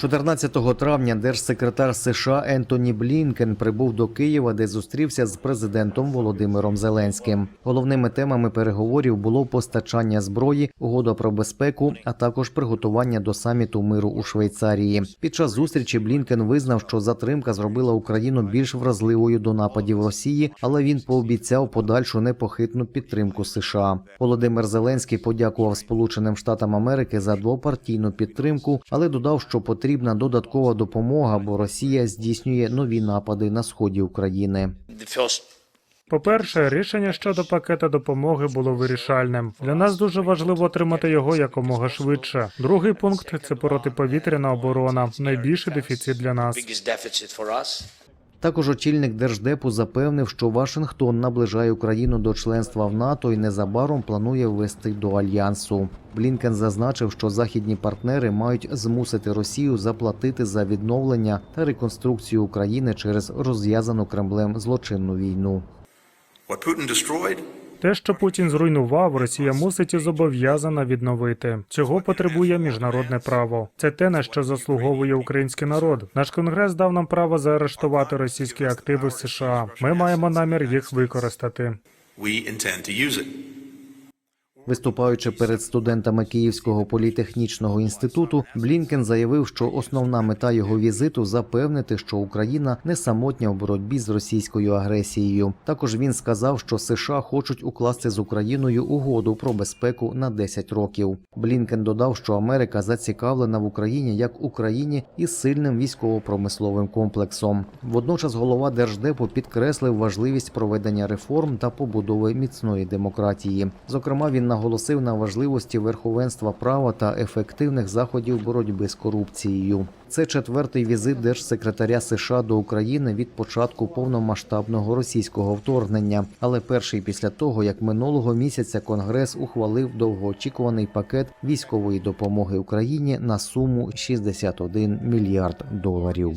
14 травня держсекретар США Ентоні Блінкен прибув до Києва, де зустрівся з президентом Володимиром Зеленським. Головними темами переговорів було постачання зброї, угода про безпеку, а також приготування до саміту миру у Швейцарії. Під час зустрічі Блінкен визнав, що затримка зробила Україну більш вразливою до нападів Росії, але він пообіцяв подальшу непохитну підтримку США. Володимир Зеленський подякував Сполученим Штатам Америки за двопартійну підтримку, але додав, що потрібна додаткова допомога, бо Росія здійснює нові напади на сході України. The По-перше, рішення щодо пакета допомоги було вирішальним. Для нас дуже важливо отримати його якомога швидше. Другий пункт це протиповітряна оборона. Найбільший дефіцит для нас. Також очільник держдепу запевнив, що Вашингтон наближає Україну до членства в НАТО і незабаром планує ввести до альянсу. Блінкен зазначив, що західні партнери мають змусити Росію заплатити за відновлення та реконструкцію України через розв'язану Кремлем злочинну війну. Те, що Путін зруйнував, Росія мусить і зобов'язана відновити. Цього потребує міжнародне право. Це те, на що заслуговує український народ. Наш конгрес дав нам право заарештувати російські активи в США. Ми маємо намір їх використати. we intend to use it. Виступаючи перед студентами Київського політехнічного інституту, Блінкен заявив, що основна мета його візиту запевнити, що Україна не самотня в боротьбі з російською агресією. Також він сказав, що США хочуть укласти з Україною угоду про безпеку на 10 років. Блінкен додав, що Америка зацікавлена в Україні як Україні із сильним військово-промисловим комплексом. Водночас голова держдепу підкреслив важливість проведення реформ та побудови міцної демократії. Зокрема, він наголосив на важливості верховенства права та ефективних заходів боротьби з корупцією. Це четвертий візит держсекретаря США до України від початку повномасштабного російського вторгнення, але перший після того, як минулого місяця Конгрес ухвалив довгоочікуваний пакет військової допомоги Україні на суму 61 мільярд доларів.